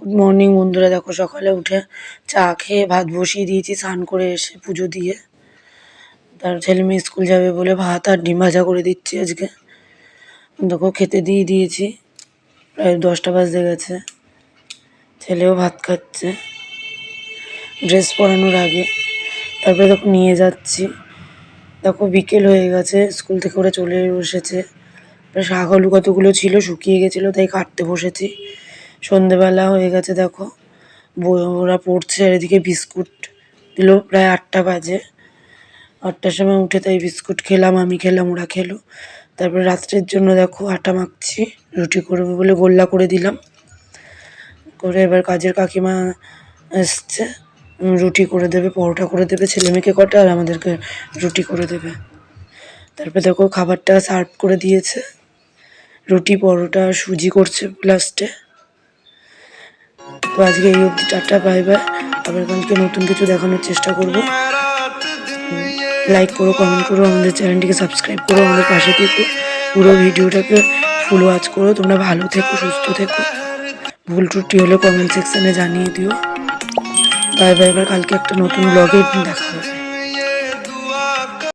Good morning বন্ধুরা, দেখো সকালে উঠে চা খেয়ে ভাত বসিয়ে দিয়েছি, স্নান করে এসে পুজো দিয়ে। তার ছেলে মেয়ে স্কুল যাবে বলে ভাত আর ডিম ভাজা করে দিচ্ছি আজকে। দেখো খেতে দিয়ে দিয়েছি, প্রায় দশটা বাজতে গেছে। ছেলেও ভাত খাচ্ছে, ড্রেস পরানোর আগে। তারপরে দেখো নিয়ে যাচ্ছি। দেখো বিকেল হয়ে গেছে, স্কুল থেকে ওরা চলে বসেছে শাক আলু কতগুলো ছিল শুকিয়ে গেছিল, তাই কাটতে বসেছি। সন্ধেবেলা হয়ে গেছে, দেখো। ওরা পড়ছে আর এদিকে বিস্কুট। দিল প্রায় আটটা বাজে। আটটার সময় উঠে তাই বিস্কুট খেলাম, আমি খেলাম, ওরা খেলো। তারপরে রাত্রের জন্য দেখো আটা মাখছি, রুটি করব বলে গোল্লা করে দিলাম। করে এবার কাজের কাকিমা এসছে রুটি করে দেবে, পরোটা করে দেবে, ছেলে মেয়েকে কটা, আর আমাদেরকে রুটি করে দেবে। তারপরে দেখো খাবারটা সার্ভ করে দিয়েছে। রুটি, পরোটা, সুজি করছে লাস্টে। তো আজকে এই অবধি টাটা বাই বাই আবার কালকে নতুন কিছু দেখানোর চেষ্টা করব। লাইক করো কমেন্ট করো, আমাদের চ্যানেলটিকে সাবস্ক্রাইব করো, আমাদের পাশে থেকো। পুরো ভিডিওটাকে ফুল ওয়াচ করো। তোমরা ভালো থেকো, সুস্থ থেকো। ভুল ত্রুটি হলে কমেন্ট সেকশানে জানিয়ে দিও। বাই বাই এবার কালকে একটা নতুন ব্লগে দেখা হবে।